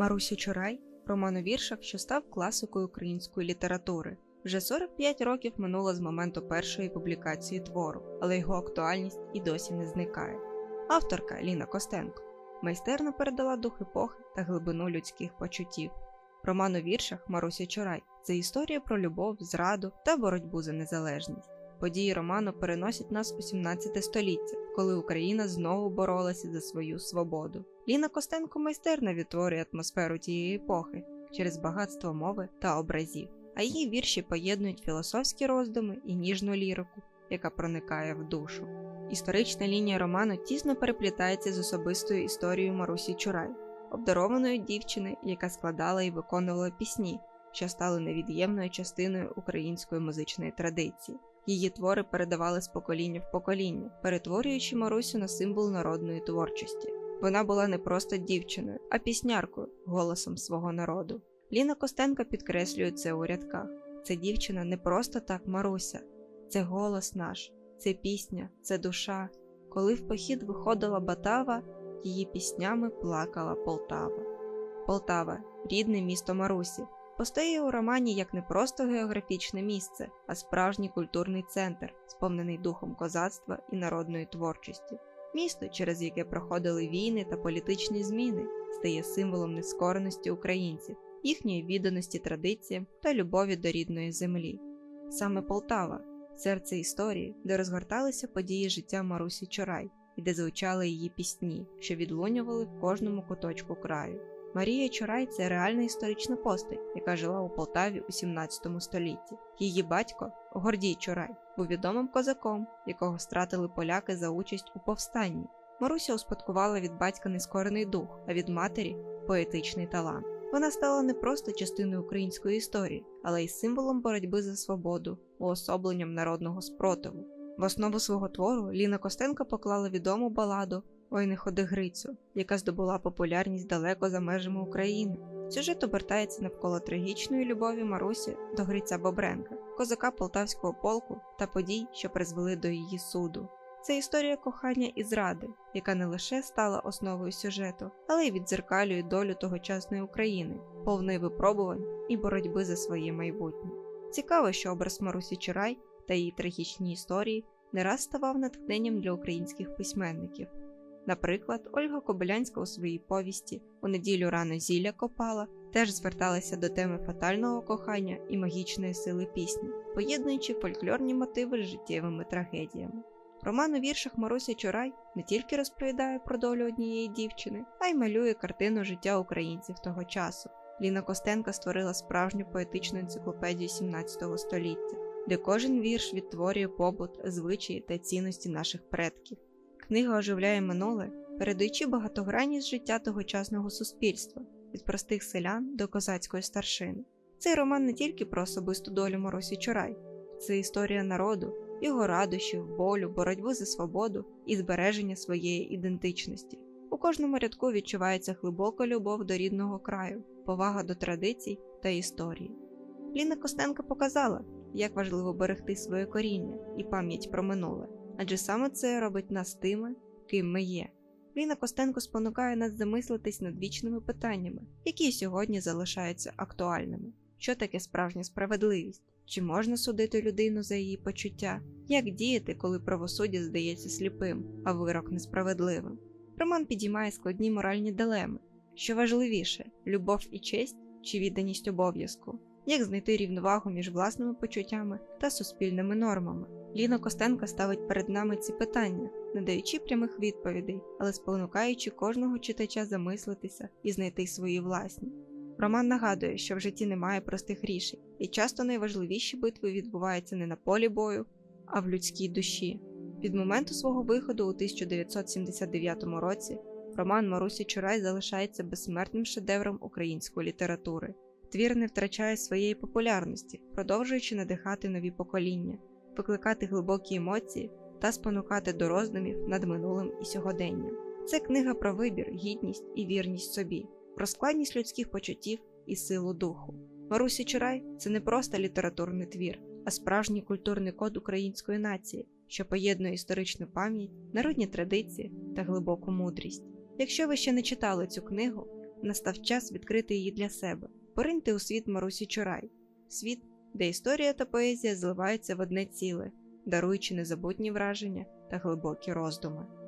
Маруся Чурай роман у віршах, що став класикою української літератури. Вже 45 років минуло з моменту першої публікації твору, але його актуальність і досі не зникає. Авторка Ліна Костенко майстерно передала дух епохи та глибину людських почуттів. Роман у віршах Маруся Чурай це історія про любов, зраду та боротьбу за незалежність. Події роману переносять нас у 17 століття, коли Україна знову боролася за свою свободу. Ліна Костенко майстерно відтворює атмосферу тієї епохи через багатство мови та образів, а її вірші поєднують філософські роздуми і ніжну лірику, яка проникає в душу. Історична лінія роману тісно переплітається з особистою історією Марусі Чурай, обдарованої дівчини, яка складала і виконувала пісні, що стали невід'ємною частиною української музичної традиції. Її твори передавали з покоління в покоління, перетворюючи Марусю на символ народної творчості. Вона була не просто дівчиною, а пісняркою, голосом свого народу. Ліна Костенко підкреслює це у рядках. Це дівчина не просто так Маруся, це голос наш, це пісня, це душа. Коли в похід виходила Батава, її піснями плакала Полтава. Полтава рідне місто Марусі, постає у романі як не просто географічне місце, а справжній культурний центр, сповнений духом козацтва і народної творчості. Місто, через яке проходили війни та політичні зміни, стає символом нескореності українців, їхньої відданості традиціям та любові до рідної землі. Саме Полтава серце історії, де розгорталися події життя Марусі Чорай і де звучали її пісні, що відлунювали в кожному куточку краю. Марія Чурай це реальна історична постать, яка жила у Полтаві у 17 столітті. Її батько, Гордій Чурай, був відомим козаком, якого стратили поляки за участь у повстанні. Маруся успадкувала від батька нескорений дух, а від матері поетичний талант. Вона стала не просто частиною української історії, але й символом боротьби за свободу, уособленням народного спротиву. В основу свого твору Ліна Костенко поклала відому баладу Ой не ходи Грицю, яка здобула популярність далеко за межами України. Сюжет обертається навколо трагічної любові Марусі до Гриця Бобренка, козака полтавського полку та подій, що призвели до її суду. Це історія кохання і зради, яка не лише стала основою сюжету, але й віддзеркалює долю тогочасної України, повної випробувань і боротьби за своє майбутнє. Цікаво, що образ Марусі Чурай та її трагічні історії не раз ставав натхненням для українських письменників. Наприклад, Ольга Кобилянська у своїй повісті у неділю рано зілля копала теж зверталася до теми фатального кохання і магічної сили пісні, поєднуючи фольклорні мотиви з життєвими трагедіями. Роман у віршах Маруся Чурай не тільки розповідає про долю однієї дівчини, а й малює картину життя українців того часу. Ліна Костенко створила справжню поетичну енциклопедію 17 століття, де кожен вірш відтворює побут, звичаї та цінності наших предків. Книга оживляє минуле, передаючи багатогранність життя тогочасного суспільства від простих селян до козацької старшини. Цей роман не тільки про особисту долю Моросі Чурай, це історія народу, його радощів, болю, боротьбу за свободу і збереження своєї ідентичності. У кожному рядку відчувається глибока любов до рідного краю, повага до традицій та історії. Ліна Костенко показала, як важливо берегти своє коріння і пам'ять про минуле адже саме це робить нас тими, ким ми є. Ліна Костенко спонукає нас замислитись над вічними питаннями, які сьогодні залишаються актуальними. Що таке справжня справедливість? Чи можна судити людину за її почуття? Як діяти, коли правосуддя здається сліпим, а вирок несправедливим? Роман підіймає складні моральні дилеми. Що важливіше любов і честь чи відданість обов'язку? Як знайти рівновагу між власними почуттями та суспільними нормами? Ліна Костенко ставить перед нами ці питання, не даючи прямих відповідей, але спонукаючи кожного читача замислитися і знайти свої власні. Роман нагадує, що в житті немає простих рішень, і часто найважливіші битви відбуваються не на полі бою, а в людській душі. Від моменту свого виходу у 1979 році роман Марусі Чурай залишається безсмертним шедевром української літератури. Твір не втрачає своєї популярності, продовжуючи надихати нові покоління викликати глибокі емоції та спонукати до роздумів над минулим і сьогоденням. Це книга про вибір, гідність і вірність собі, про складність людських почуттів і силу духу. Марусі Чурай це не просто літературний твір, а справжній культурний код української нації, що поєднує історичну пам'ять, народні традиції та глибоку мудрість. Якщо ви ще не читали цю книгу, Настав час відкрити її для себе, пориньте у світ Марусі Чорай, світ, де історія та поезія зливаються в одне ціле, даруючи незабутні враження та глибокі роздуми.